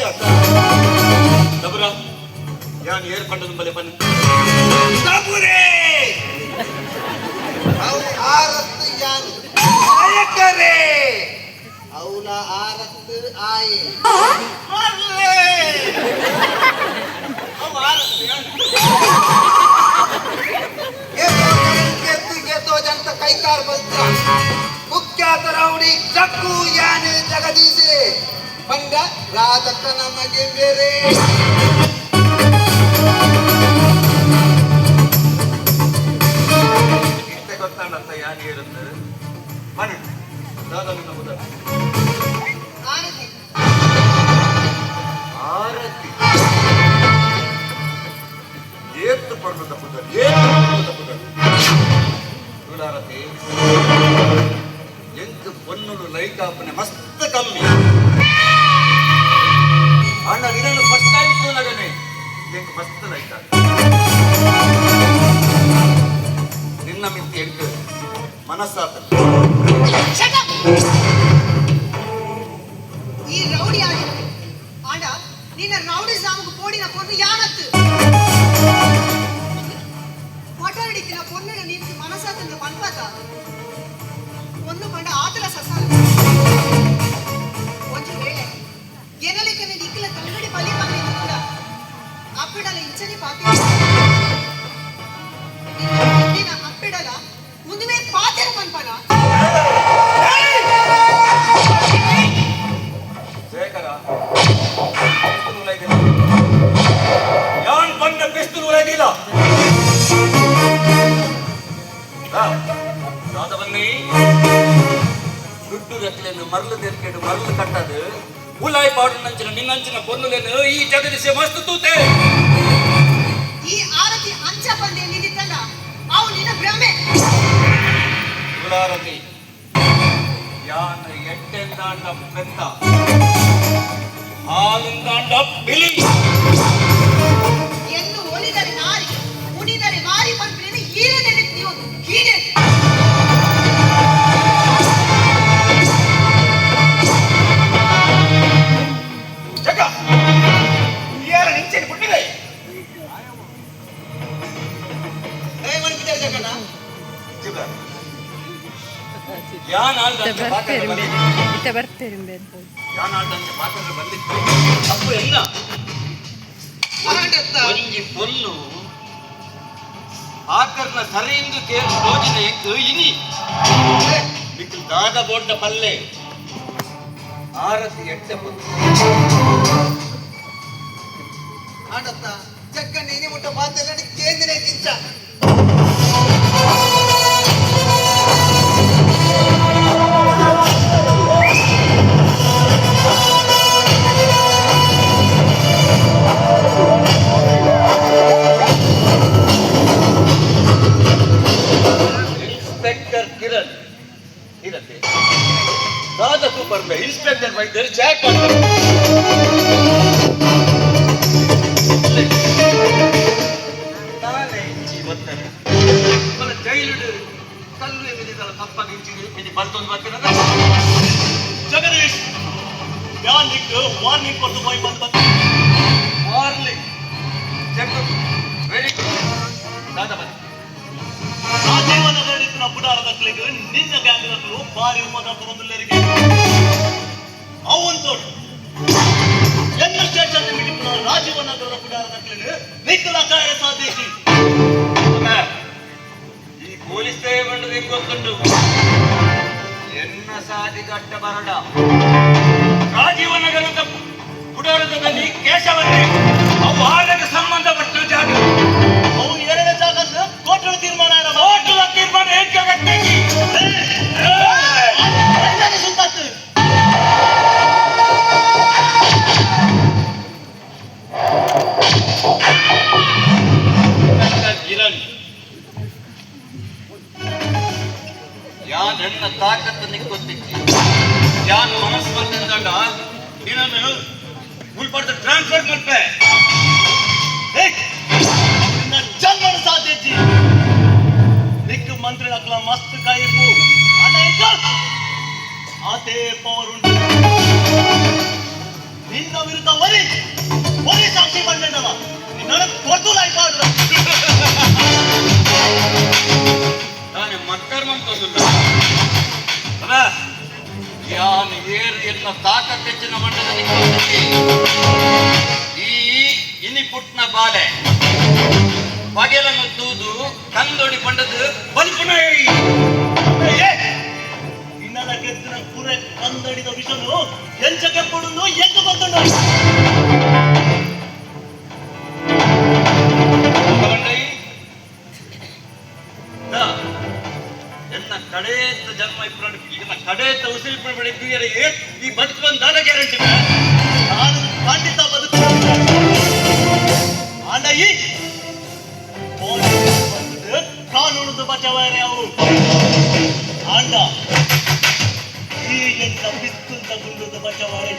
సాక్షాత్ డబురా యాన్ ఏర్పడ్డది మళ్ళీ పని డబురే అవును ఆరత్తు యాన్ అయకరే అవున ఆరత్తు ఆయ మళ్ళీ అవ ఆరత్తు ರೌಡಿ ಚಕ್ಕು ಯಾನೆ ಜಗದೀಶೆ. ಬಂಗ ರಾಧಕ್ಕ ನಮಗೆ ಬೇರೆ. ಕಾಪನೆ ಮಸ್ತ್ ಕಮ್ಮಿ. ಅಣ್ಣ ಇದನ್ನು ಫಸ್ಟ್ ಟೈಮ್ ತೋಲಗನೆ ಎಂಕ್ ಮಸ್ತ್ ಲೈಟ ನಿನ್ನ ಮಿತ್ತಿ ಎಂಟು. ಮನಸ್ಸಾತ ಈ ರೌಡಿ ಆಗಿರುತ್ತೆ ஆண்ட நீ ரவுடி சாமுக்கு போடி நான் பொண்ணு யானத்து போட்டோ அடிக்கிற பொண்ணு நீ மனசாத்துல பண்பாத்தா பொண்ணு பண்ண ஆத்துல சசாலும் మరలు ಮರಳು మరలు ಮರಳು ಕಟ್ಟದು. పాడు ಪಾಡು ನಂಚಿನ ನಿನ್ನಂಚಿನ ಪೊನ್ನುಲೆನು ಈ ಜಗದಿಸೆ ಮಸ್ತ್ ತೂತೆ. ಈ ಆರತಿ ಅಂಚ ಬಂದೆ ನಿಂತಿತ್ತಲ್ಲ ಅವು ನಿನ್ನ ಭ್ರಮೆ. ಹುಲಾರತಿ ಯಾನ ಎಟ್ಟೆಂದಾಂಡ ಬೆತ್ತ. ಹಾಲಿಂದಾಂಡ ಬಿಳಿ. ಒಂಜಿ ಪೊಲ್ಲು ಆಕರ್ನ ಸರಿಯಿಂದ ಕೇಳಿ ಎಂಕು ಇನಿ ಬಿಕ್ಕು ದಾದ ಬೋಡ್ಡ ಪಲ್ಲೆ. ಆರತಿ ಎಟ್ಟೆ ಪೊಲ್ಲು. ಮಾಡತ್ತ ಜಗ್ಗಣ್ಣ ಇನಿ ಮುಟ್ಟ ಮಾತೆಲ್ಲ ಕೇಂದ್ರ ಕಿಂಚ ಎಮಿದಿದಲ್ಲ ತಪ್ಪಾಗಿ ಇಂಚಿಗೆ ಇದು ಬರ್ತೊಂದು ಬರ್ತೀರ ಜಗದೀಶ್ ಯಾನ್ ನಿಕ್ಕು ವಾರ್ನಿಂಗ್ ಕೊಟ್ಟು ಹೋಗಿ ಬಂದು ಬಂದು ವಾರ್ನಿಂಗ್ ಚೆಕ್ ವೆರಿ ಗುಡ್ ದಾದ ಬನ್ನಿ ಆ ಜೀವನದಲ್ಲಿನ ಪುಟಾರದಕ್ಕಲಿಗೆ ನಿನ್ನ ಗ್ಯಾಂಗ್ನಲ್ಲೂ ಭಾರಿ ಉಮ್ಮದ ಬಂದುಲ್ಲರಿಗೆ ಅವನ್ ತೋಟ ಸ್ಟೇಷನ್ ಮಿಡಿಪುರ ರಾಜೀವ ನಗರದ ಪುಟಾರದಕ್ಕಲಿಗೆ ನಿಖಿಲ ಕಾರ್ಯ ಸಾಧಿಸಿ ಮಗ, ಈ ಪೊಲೀಸ್ ಬಂದು ಹೆಂಗ್ ಗೊತ್ತುಂಟು. ಎನ್ನ ಸಾಧಿ ಕಟ್ಟ ಬರಡ. ರಾಜೀವ ನಗರದ ಪುಡಾರದಲ್ಲಿ ಕೇಶವನ್ನೇ ಅವು ಯಾನ್ ಹೆಣ್ಣ ತಾಕತ್ತು ನಿಕ್ಕೊತ್ತಿಕ್ಕಿ ಯಾನ್ ಮನಸ್ಸು ಬಂದಂಡ ನಿನ್ನನ್ನು ಉಳ್ಪಡ್ದ ಟ್ರಾನ್ಸ್ಫರ್ ಮಾಡ್ತೆ ನಿನ್ನ ಜನ್ಮನ ಸಾಧ್ಯತೆ ನಿಕ್ಕು ಮಂತ್ರಿ ಅಕ್ಲ ಮಸ್ತ್ ಕಾಯಿಪು ಅನೇಕ ಆತೇ ಪವರ್ ಉಂಟು ನಿನ್ನ ವಿರುದ್ಧ ಪಾಡುದ ನಾನು ಮಕ್ಕರ್ಮಂ ತೊಂದುಲ್ಲ ಯಾನ್ ಏರು ಎನ್ನ ತಾಕತ್ತೆಚ್ಚಿನ ಮಂಡಲದಲ್ಲಿ ಕೊಡ್ತೀನಿ. ಈ ಇನಿ ಪುಟ್ನ ಬಾಲೆ ಪಗೆಲನ್ನು ತೂದು ಕಂದೊಡಿ ಪಂಡದು ಇನ್ನದ ಕೆತ್ತಿನ ಕುರೆ ಕಂದಡಿದ ವಿಷನು ಎಂಚಕ್ಕೆ ಕೊಡುನು ಎಂಟು ಬಂದು ಕಡೆಯತ್ತ ಜನ್ಮ ಇಪ್ಪಡು ಈಗ ಕಡೆಯತ್ತ ಉಸಿರು ಬಿಡಿಗೆ ಈ ಬದುಕು ಬಂದು ಗ್ಯಾರಂಟಿ ನಾನು ಖಂಡಿತ ಬದುಕುತ್ತೇನೆ ಆಂಡಯಿ ಕಾನೂನದ ಬಚಾವರೆ ಅವರು. ಆಂಡ ಈ ಎಂತ ಸಾಲ ಅಂಡಿ